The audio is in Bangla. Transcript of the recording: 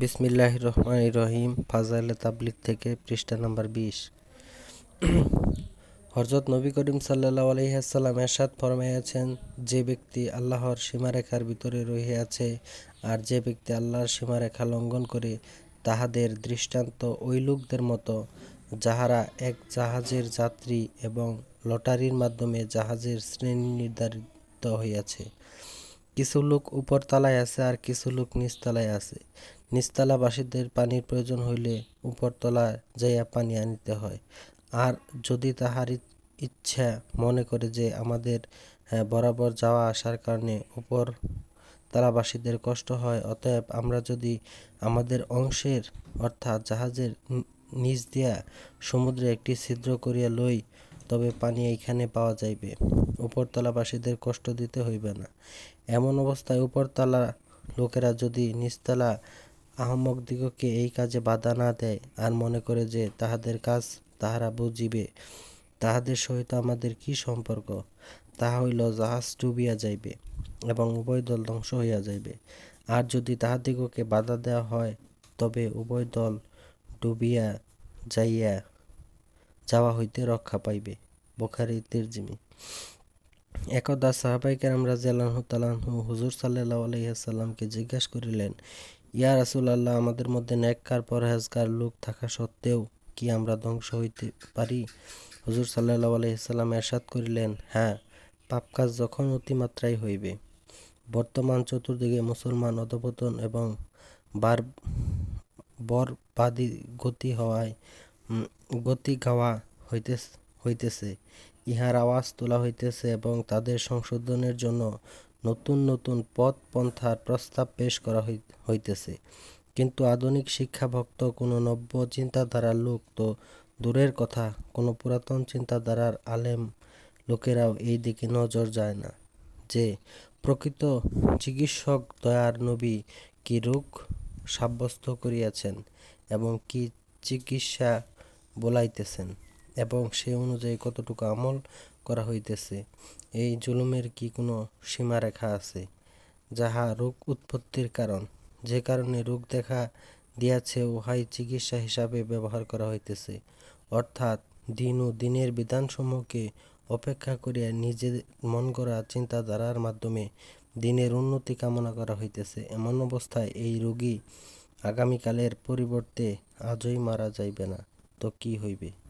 বিসমিল্লাহ রহমান রহিম, ফাজাইলে তাবলিক থেকে পৃষ্ঠা নাম্বার বিশ। হরজত নবী করিম সাল্লাহ আলহিহাসাল্লাম এরশাদ ফরমাইয়াছেন, যে ব্যক্তি আল্লাহর সীমারেখার ভিতরে রহিয়াছে আর যে ব্যক্তি আল্লাহর সীমারেখা লঙ্ঘন করে তাহাদের দৃষ্টান্ত ওই লোকদের মতো, যাহারা এক জাহাজের যাত্রী এবং লটারির মাধ্যমে জাহাজের শ্রেণি নির্ধারিত হইয়াছে। কিছু লোক উপর তালায় আছে আর কিছু লোক নিচতলায় আছে। নিচতলাবাসীদের পানির প্রয়োজন হইলে উপরতলায় যাইয়া পানি আনিতে হয়। আর যদি তাহার ইচ্ছা মনে করে যে আমাদের বরাবর যাওয়া আসার কারণে উপর তালাবাসীদের কষ্ট হয়, অতএব আমরা যদি আমাদের অংশের, অর্থাৎ জাহাজের নিচ দিয়া সমুদ্রে একটি ছিদ্র করিয়া লই, তবে পানি এইখানে পাওয়া যাইবে। উপরতলাবাসীদের কষ্ট দিতে হইবে না। এমন অবস্থায় উপরতলা লোকেরা যদি নিচতলা আহম্মকদিগকে এই কাজে বাধা না দেয় আর মনে করে যে তাহাদের কাজ তাহারা বুঝিবে। তাহাদের সহিত আমাদের কি সম্পর্ক? তাহা হইল জাহাজ ডুবিয়া যাইবে এবং উভয় দল ধ্বংস হইয়া যাইবে। আর যদি তাহাদিগকে বাধা দেওয়া হয়, তবে উভয় দল ডুবিয়া যাইয়া যাওয়া হইতে রক্ষা পাইবে। বোখারি তিরজিমি একদা সাহাবাইকার আমরা জেলানহু তালানহু হুজুর সাল্লাহ আলহিহাসাল্লামকে জিজ্ঞাসা করিলেন ইয়া রাসুল আল্লাহ আমাদের মধ্যে ন্যাককার পরহেজগার লোক থাকা সত্ত্বেও কি আমরা ধ্বংস হইতে পারি? হুজুর সাল্লাহ আলহিহাল্লাম এরশাদ করিলেন হ্যাঁ পাপ কাজ যখন অতিমাত্রায় হইবে। বর্তমান চতুর্দিকে মুসলমান অধপতন এবং বার, বরবাদী গতি হওয়ায় গতি গাওয়া হইতে হইতেছে। ইহার আওয়াজ তোলা হইতেছে এবং তাদের সংশোধনের জন্য নতুন নতুন পথ পন্থার প্রস্তাব পেশ করা হইতেছে। কিন্তু আধুনিক শিক্ষাভক্ত কোনো নব্য চিন্তাধারার লোক তো দূরের কথা, কোনো পুরাতন চিন্তাধারার আলেম লোকেরাও এই দিকে নজর যায় না। যে, প্রকৃত চিকিৎসক দয়ার নবী কি রোগ সাব্যস্ত করিয়াছেন এবং কি চিকিৎসা বলাইতেছেন? এবং সে অনুযায়ী কতটুকু আমল করা হইতেছে। এই জুলুমের কি কোনো সীমারেখা আছে? যাহা রোগ উৎপত্তির কারণ। যে কারণে রোগ দেখা দিয়াছে, উহাই চিকিৎসা হিসাবে ব্যবহার করা হইতেছে। অর্থাৎ দিন ও দিনের বিধানসমূহকে অপেক্ষা করিয়া নিজের মন করা চিন্তাধারার মাধ্যমে দিনের উন্নতি কামনা করা হইতেছে। এমন অবস্থায় এই রোগী আগামীকালের পরিবর্তে আজই মারা যাইবে না। তো কি হইবে?